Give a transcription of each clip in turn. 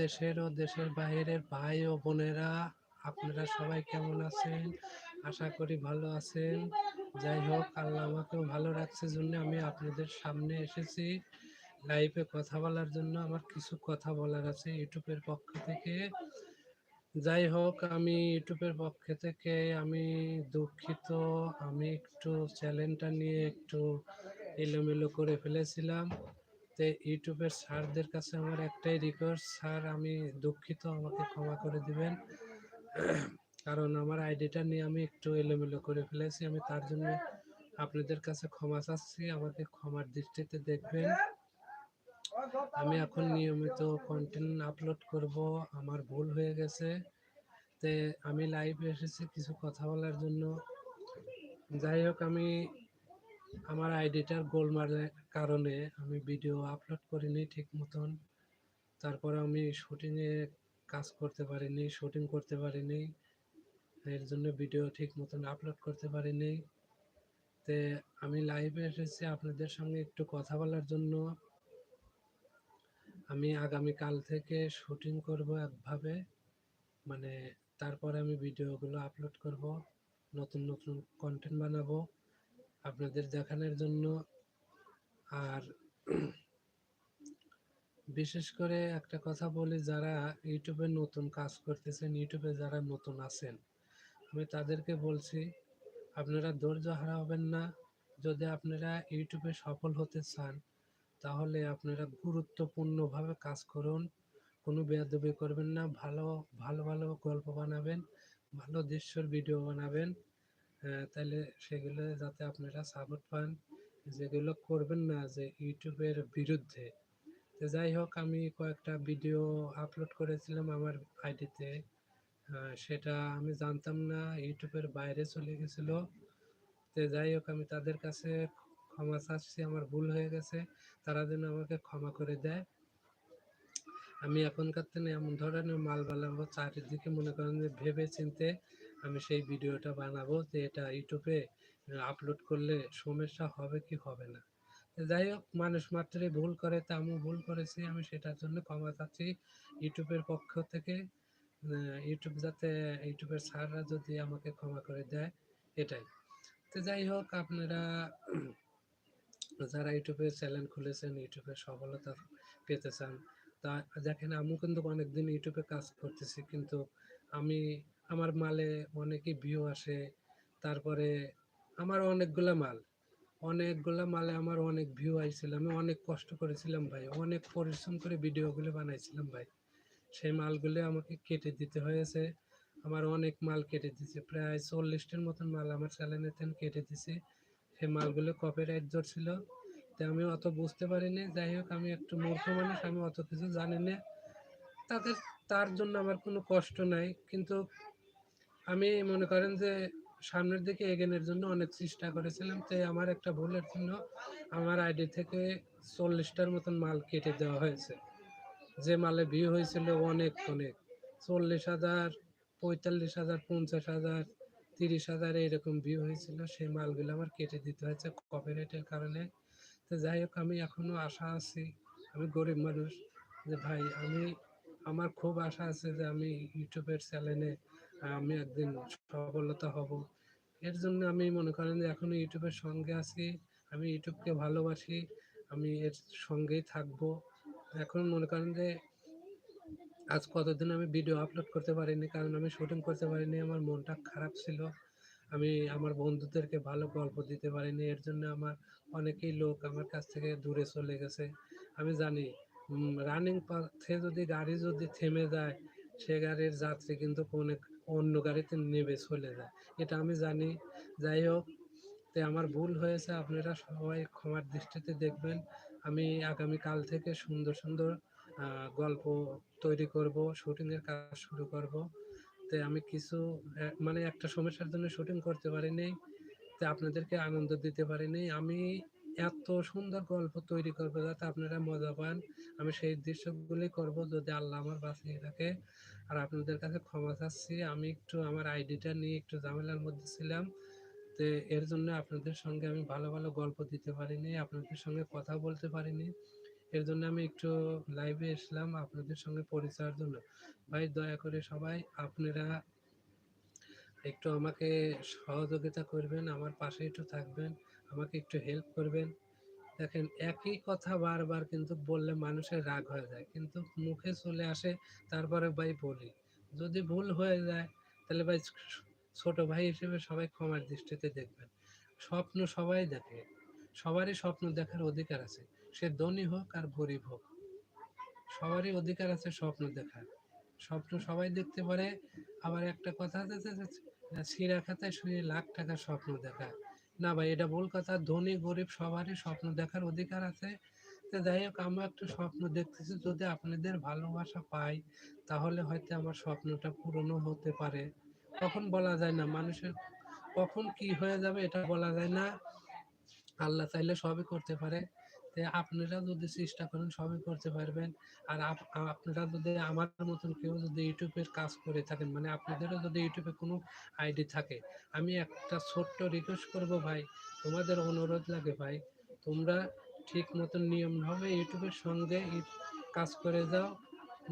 দেশের ও দেশের বাইরের ভাই ও বোনেরা, আপনারা সবাই কেমন আছেন? আশা করি ভালো আছেন। যাই হোক, আল্লাহ আমাকেও ভালো রাখছে জন্য আমি আপনাদের সামনে এসেছি। লাইভে কথা বলার জন্য আমার কিছু কথা বলার আছে ইউটিউবের পক্ষ থেকে। যাই হোক, আমি ইউটিউবের পক্ষ থেকে আমি দুঃখিত। আমি একটু চ্যানেলটা নিয়ে একটু এলোমেলো করে ফেলেছিলাম। তো ইউটিউবের স্যারদের কাছে আমার একটাই রিকোয়েস্ট স্যার, আমি দুঃখিত, আমাকে ক্ষমা করে দিবেন। কারণ আমার আইডিটা নিয়ে আমি একটু এলোমেলো করে ফেলেছি। আমি তার জন্য আপনাদের কাছে ক্ষমা চাচ্ছি। আমাকে ক্ষমার দৃষ্টিতে দেখবেন। আমি এখন নিয়মিত কন্টেন্ট আপলোড করব। আমার ভুল হয়ে গেছে। তে আমি লাইভে এসেছি কিছু কথা বলার জন্য। যাই হোক, আমি আমার আইডিটার গোলমালের কারণে আমি ভিডিও আপলোড করিনি ঠিক মতন। তারপরে আমি শুটিংয়ে কাজ করতে পারিনি, শুটিং করতে পারিনি। এর জন্য ভিডিও ঠিক মতন আপলোড করতে পারিনি। তে আমি লাইভে এসেছি আপনাদের সঙ্গে একটু কথা বলার জন্য। আমি আগামী কাল থেকে শুটিং করব একভাবে। মানে তারপরে আমি ভিডিওগুলো আপলোড করব, নতুন নতুন কন্টেন্ট বানাবো। আপনাদের দেখানোর জন্য। আর বিশেষ করে একটা কথা বলি, যারা ইউটিউবে নতুন কাজ করতেছেন, ইউটিউবে যারা নতুন আছেন, আমি তাদেরকে বলছি, আপনারা ধৈর্য হারাবেন না। যদি আপনারা ইউটিউবে সফল হতে চান, তাহলে আপনারা গুরুত্বপূর্ণভাবে কাজ করুন। কোনো বেয়াদবি করবেন না। ভালো ভালো ভালো গল্প বানাবেন, ভালো দৃশ্যর ভিডিও বানাবেন। তাহলে সেগুলো যাতে আপনারা সাপোর্ট পান, যেগুলো করবেন না যে ইউটিউবের বিরুদ্ধে। যাই হোক, আমি কয়েকটা ভিডিও আপলোড করেছিলাম আমার আইডিতে সেটা আমি জানতাম না ইউটিউবের বাইরে চলে গেছিল। তো যাই হোক, আমি তাদের কাছে ক্ষমা চাচ্ছি, আমার ভুল হয়ে গেছে। তারা যেন আমাকে ক্ষমা করে দেয়। আমি এখনকার দিনে এমন ধরনের মাল বানাবো চারিদিকে মনে করেন যে ভেবে চিনতে আমি সেই ভিডিওটা বানাবো যে এটা ইউটিউবে আপলোড করলে সমস্যা হবে কি হবে না। যাই হোক, মানুষ মাত্রই ভুল করে, তা আমি ভুল করেছি, আমি সেটার জন্য ক্ষমা চাচ্ছি। ইউটিউবের পক্ষ থেকে ইউটিউব যাতে, ইউটিউবের স্যাররা যদি আমাকে ক্ষমা করে দেয়, এটাই। তো যাই হোক, আপনারা যারা ইউটিউবে চ্যানেল খুলেছেন, ইউটিউবে সফলতা পেতে চান, তা দেখেন আমি কিন্তু অনেকদিন ইউটিউবে কাজ করতেছি, কিন্তু আমি আমার মালে অনেকে ভিউ আসে, তারপরে আমার অনেকগুলো মাল। অনেকগুলো মালে আমার অনেক ভিউ আইছিল, আমি অনেক কষ্ট করেছিলাম ভাই, অনেক পরিশ্রম করে ভিডিওগুলো বানাইছিলাম ভাই। সেই মালগুলো আমাকে কেটে দিতে হয়েছে, আমার অনেক মাল কেটে দিছে, প্রায় চল্লিশটার মতন মাল আমার চ্যানেলে কেটে দিছে। সেই মালগুলো কপিরাইট ধরছিল তো আমি অত বুঝতে পারিনি, যাই হোক, আমি একটু মূর্খ মানুষ, আমি অত কিছু জানি না। তাদের, তার জন্য আমার কোনো কষ্ট নাই, কিন্তু আমি মনে করেন যে সামনের দিকে এগেনের জন্য অনেক চেষ্টা করেছিলাম, তাই আমার একটা ভুলের জন্য আমার আইডি থেকে চল্লিশটার মতন মাল কেটে দেওয়া হয়েছে। যে মালে ভিউ হয়েছিল অনেক অনেক। চল্লিশ হাজার, পঁয়তাল্লিশ হাজার, পঞ্চাশ হাজার, তিরিশ হাজার এরকম ভিউ হয়েছিল, সেই মালগুলো আমার কেটে দিতে হয়েছে কপিরাইটের কারণে। তো যাই হোক, আমি এখনও আশা আছি, আমি গরিব মানুষ, যে ভাই, আমি, আমার খুব আশা আছে যে আমি ইউটিউবের চ্যানেলে আমি একদিন সফলতা হব। এর জন্য আমি মনে করেন যে এখনও ইউটিউবের সঙ্গে আছি, আমি ইউটিউবকে ভালোবাসি, আমি এর সঙ্গেই থাকব। এখন মনে করেন যে আজ কতদিন আমি ভিডিও আপলোড করতে পারিনি, কারণ আমি শুটিং করতে পারিনি, আমার মনটা খারাপ ছিল। আমি আমার বন্ধুদেরকে ভালো গল্প দিতে পারিনি, এর জন্য আমার অনেকেই লোক আমার কাছ থেকে দূরে চলে গেছে। আমি জানি রানিং পথে যদি গাড়ি যদি থেমে যায়, সে গাড়ির যাত্রী কিন্তু অনেক অন্য গাড়িতে নেবে, চলে যায়। এটা আমি জানি। যাই হোক, তে আমার ভুল হয়েছে, আপনারা সবাই ক্ষমার দৃষ্টিতে দেখবেন। আমি আগামী কাল থেকে সুন্দর সুন্দর গল্প তৈরি করব শুটিংয়ের কাজ শুরু করব। তো আমি কিছু মানে একটা সমস্যার জন্য শুটিং করতে পারিনি। তো আপনাদেরকে আনন্দ দিতে পারিনি। আমি এত সুন্দর গল্প তৈরি করব যাতে আপনারা মজা পান। আমি সেই দৃশ্যগুলি করব যদি আল্লাহ আমার বাঁচিয়ে থাকে আর আপনাদের কাছে ক্ষমা চাচ্ছি। আমি একটু আমার আইডিটা নিয়ে একটু ঝামেলার মধ্যে ছিলাম। তো এর জন্য আপনাদের সঙ্গে আমি ভালো ভালো গল্প দিতে পারিনি, আপনাদের সঙ্গে কথা বলতে পারিনি। এর জন্য আমি একটু লাইভে এসলাম আপনাদের সঙ্গে পরিচয়ের জন্য। ভাই, দয়া করে সবাই আপনারা একটু আমাকে সহযোগিতা করবেন, আমার পাশে একটু থাকবেন। আমাকে একটু হেল্প করবেন। দেখেন, একই কথা বারবার কিন্তু বললে মানুষের রাগ হয়ে যায়। কিন্তু মুখে চলে আসে, তারপরে ভাই বলি। যদি ভুল হয়ে যায়, তাহলে ভাই ছোট ভাই হিসেবে সবাই ক্ষমার দৃষ্টিতে দেখবেন। স্বপ্ন সবাই দেখে। সবারই স্বপ্ন দেখার অধিকার আছে। সে ধনী হোক আর গরিব হোক। সবারই অধিকার আছে স্বপ্ন দেখার। স্বপ্ন সবাই দেখতে পারে। আবার একটা কথা আছে শিরা খাতায় শুয়ে লাখ টাকার স্বপ্ন দেখা। না ভাই, এটা ভুল কথা। ধনী, গরিব সবারই স্বপ্ন দেখার অধিকার আছে। যাই হোক আমরা একটা স্বপ্ন দেখতেছি, যদি আপনাদের ভালোবাসা পাই, তাহলে হয়তো আমার স্বপ্নটা পূরণও হতে পারে। কখন বলা যায় না, মানুষের কখন কি হয়ে যাবে, এটা বলা যায় না। আল্লাহ চাইলে সবই করতে পারে। আপনারা যদি চেষ্টা করেন, সবই করতে পারবেন। আর আপনারা যদি আমার মতন কেউ যদি ইউটিউবের কাজ করে থাকেন মানে আপনাদেরও যদি ইউটিউবে কোনো আইডি থাকে, আমি একটা ছোট্ট রিকোয়েস্ট করব ভাই, তোমাদের অনুরোধ লাগে ভাই, তোমরা ঠিক মতন নিয়মভাবে ইউটিউবের সঙ্গে কাজ করে যাও,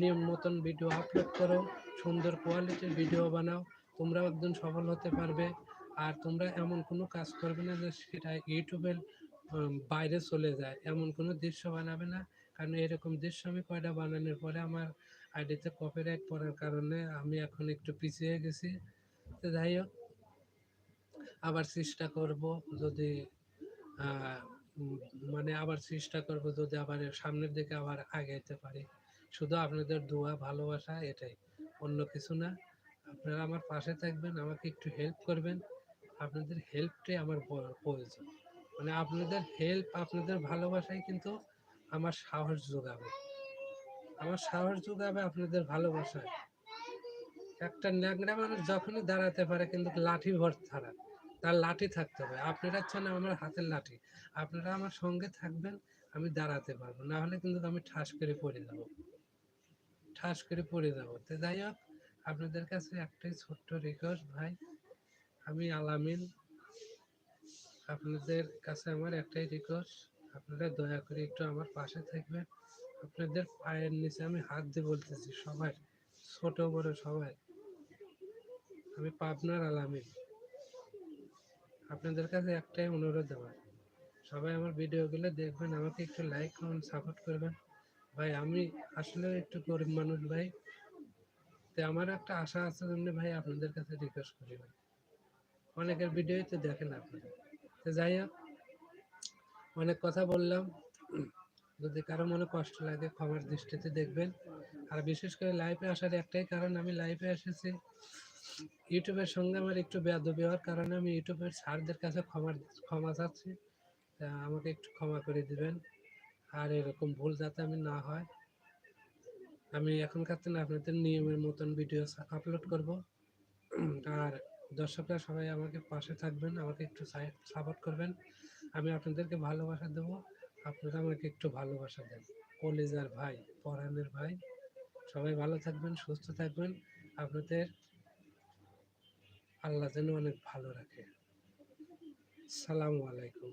নিয়ম মতন ভিডিও আপলোড করো, সুন্দর কোয়ালিটির ভিডিও বানাও, তোমরাও একদিন সফল হতে পারবে। আর তোমরা এমন কোনো কাজ করবে না যে সেটা ইউটিউবের বাইরে চলে যায়। এমন কোনো দৃশ্য বানাবে না। কারণ এরকম দৃশ্য আমি কয়টা বানানোর পরে আমার আইডিতে কপিরাইট পড়ার কারণে আমি এখন একটু পিছিয়ে গেছি। তো যাই হোক, আবার চেষ্টা করব যদি মানে আবার চেষ্টা করব যদি আবার সামনের দিকে আবার আগাইতে পারি। শুধু আপনাদের দোয়া, ভালোবাসা এটাই। অন্য কিছু না। আপনারা আমার পাশে থাকবেন, আমাকে একটু হেল্প করবেন। আপনাদের হেল্পটাই আমার প্রয়োজন। মানে আপনাদের হেল্প আপনাদের ভালোবাসাই কিন্তু আমার সাহস যোগাবে। আমার সাহস যোগাবে আপনাদের ভালোবাসায়। একটা ন্যাংরা মানুষ যখনই দাঁড়াতে পারে কিন্তু লাঠি ভর ছাড়া, তার লাঠি থাকতে হবে। আপনারা হচ্ছেন আমার হাতের লাঠি। আপনারা আমার সঙ্গে থাকবেন, আমি দাঁড়াতে পারব। না হলে কিন্তু আমি ঠাস করে পড়ে যাব। ঠাস করে পড়ে যাব। তো যাই হোক, আপনাদের কাছে একটাই ছোট্ট রিকোয়েস্ট ভাই। আমি আলামিন আপনাদের কাছে আমার একটাই রিকোয়েস্ট আপনারা দয়া করে একটু আমার পাশে থাকবেন। আপনাদের পায়ের নিচে আমি হাত দিয়ে বলতেছি, সবাই, ছোট, বড় সবাই। আমি পাবনার আলামিন। আপনাদের কাছে একটাই অনুরোধ আমার, সবাই আমার ভিডিওগুলো দেখবেন, আমাকে একটু লাইক কমেন্ট সাপোর্ট করবেন। ভাই, আমি আসলে একটু গরিব মানুষ ভাই। তো আমার একটা আশা আছে জন্য ভাই আপনাদের কাছে রিকোয়েস্ট করি ভাই। অনেকের ভিডিওই তো দেখেন আপনারা। তো যাই হোক, অনেক কথা বললাম। যদি কারও মনে কষ্ট লাগে, ক্ষমার দৃষ্টিতে দেখবেন। আর বিশেষ করে লাইভে আসার একটাই কারণ, আমি লাইভে এসেছি। ইউটিউবের সঙ্গে আমার একটু বেয়াদবি হওয়ার কারণে আমি ইউটিউবের স্যারদের কাছে ক্ষমার, ক্ষমা চাচ্ছি। আমাকে একটু ক্ষমা করে দিবেন। আর এরকম ভুল যাতে আমি না হয়, আমি এখনকার দিন আপনাদের নিয়মের মতন ভিডিও আপলোড করব। আর দর্শকরা সবাই আমাকে পাশে থাকবেন, আমাকে একটু সাপোর্ট করবেন। আমি আপনাদেরকে ভালোবাসা দেবো, আপনারা আমাকে একটু ভালোবাসা দেন। কলেজার ভাই পরাণের ভাই, সবাই ভালো থাকবেন, সুস্থ থাকবেন। আপনাদের আল্লাহ যেন অনেক ভালো রাখে। সালামু আলাইকুম।